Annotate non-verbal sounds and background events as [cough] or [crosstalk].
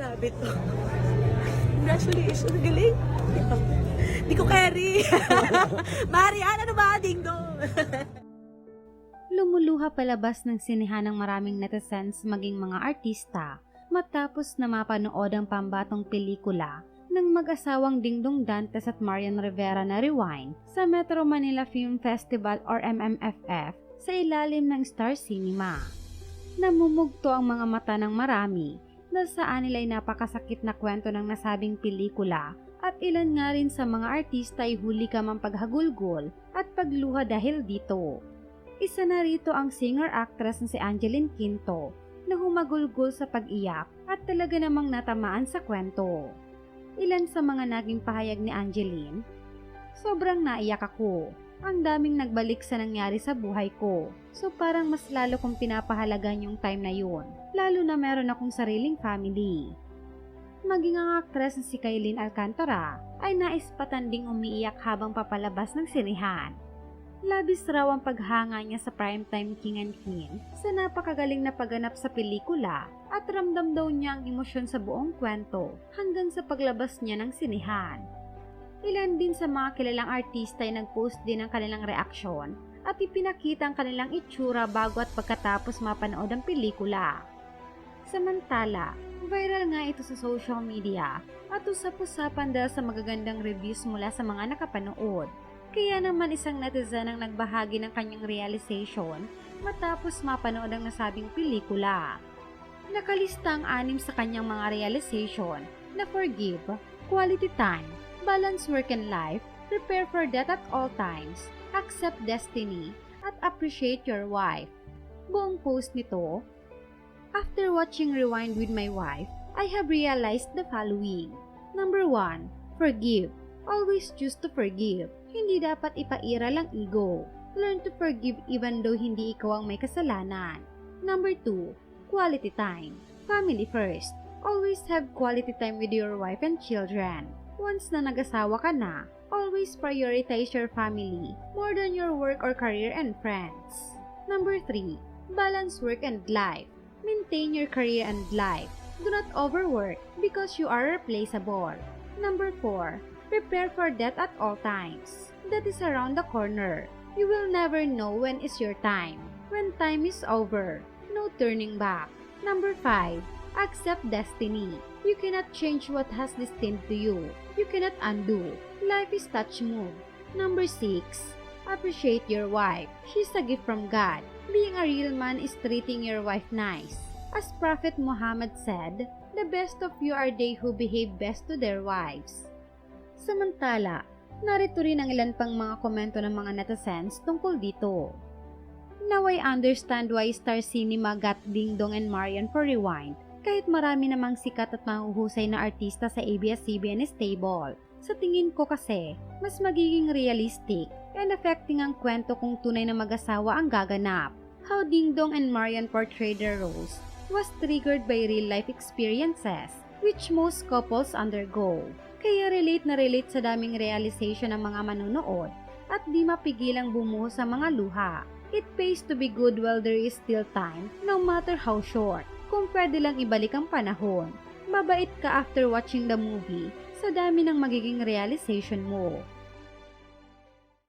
Grabe to. Congratulations, galing. Di ko carry. [laughs] Marian, ano ba, ding dong? Lumuluha palabas ng sinehan ng maraming netizens maging mga artista matapos na mapanood ang pambatong pelikula ng mag-asawang Dingdong Dantes at Marian Rivera na Rewind sa Metro Manila Film Festival or MMFF sa ilalim ng Star Cinema. Namumugto ang mga mata ng marami dahil saan nila ay napakasakit na kwento ng nasabing pelikula at ilan nga rin sa mga artista ay huli ka mang paghagulgol at pagluha dahil dito. Isa na rito ang singer-actress na si Angeline Quinto na humagulgol sa pag-iyak at talaga namang natamaan sa kwento. Ilan sa mga naging pahayag ni Angeline? Sobrang naiyak ako. Ang daming nagbalik sa nangyari sa buhay ko. So parang mas lalo kong pinapahalagan yung time na yun. Lalo na meron akong sariling family. Maging ang aktres na si Kailin Alcantara ay nais patanding umiiyak habang papalabas ng sinihan. Labis raw ang paghanga niya sa primetime King and Queen sa napakagaling na pagganap sa pelikula at ramdam daw niya ang emosyon sa buong kwento hanggang sa paglabas niya ng sinihan. Ilan din sa mga kilalang artista ay nag-post din ng kanilang reaksyon at ipinakita ang kanilang itsura bago at pagkatapos mapanood ang pelikula. Samantala, viral nga ito sa social media at usap-usapan dahil sa magagandang reviews mula sa mga nakapanood. Kaya naman isang netizen ang nagbahagi ng kanyang realization matapos mapanood ang nasabing pelikula. Nakalista ang anim sa kanyang mga realization na forgive, quality time, balance work and life, prepare for death at all times, accept destiny, at appreciate your wife. Buong post nito, After watching Rewind with my wife, I have realized the following. Number 1. Forgive. Always choose to forgive. Hindi dapat ipairal ang ego. Learn to forgive even though hindi ikaw ang may kasalanan. Number 2. Quality time. Family first. Always have quality time with your wife and children. Once na nag-asawa ka na, always prioritize your family more than your work or career and friends. Number 3. Balance work and life. Maintain your career and life. Do not overwork because you are replaceable. Number 4. Prepare for death at all times. That is around the corner. You will never know when is your time. When time is over, no turning back. Number 5. Accept destiny. You cannot change what has destined to you. You cannot undo. Life is touch move. Number 6. Appreciate your wife. She's a gift from God. Being a real man is treating your wife nice. As Prophet Muhammad said, the best of you are they who behave best to their wives. Samantala, narito rin ang ilan pang mga komento ng mga netizens tungkol dito. Now I understand why Star Cinema got Ding Dong and Marian for Rewind kahit marami namang sikat at mahuhusay na artista sa ABS-CBN stable. Sa tingin ko kasi, mas magiging realistic and affecting ang kwento kung tunay na mag-asawa ang gaganap. How Ding Dong and Marian portrayed their roles was triggered by real-life experiences which most couples undergo. Kaya relate na relate sa daming realization ng mga manunood at di mapigilang bumuho sa mga luha. It pays to be good while there is still time, no matter how short. Kung pwede lang ibalik ang panahon, mabait ka after watching the movie sa dami ng magiging realization mo.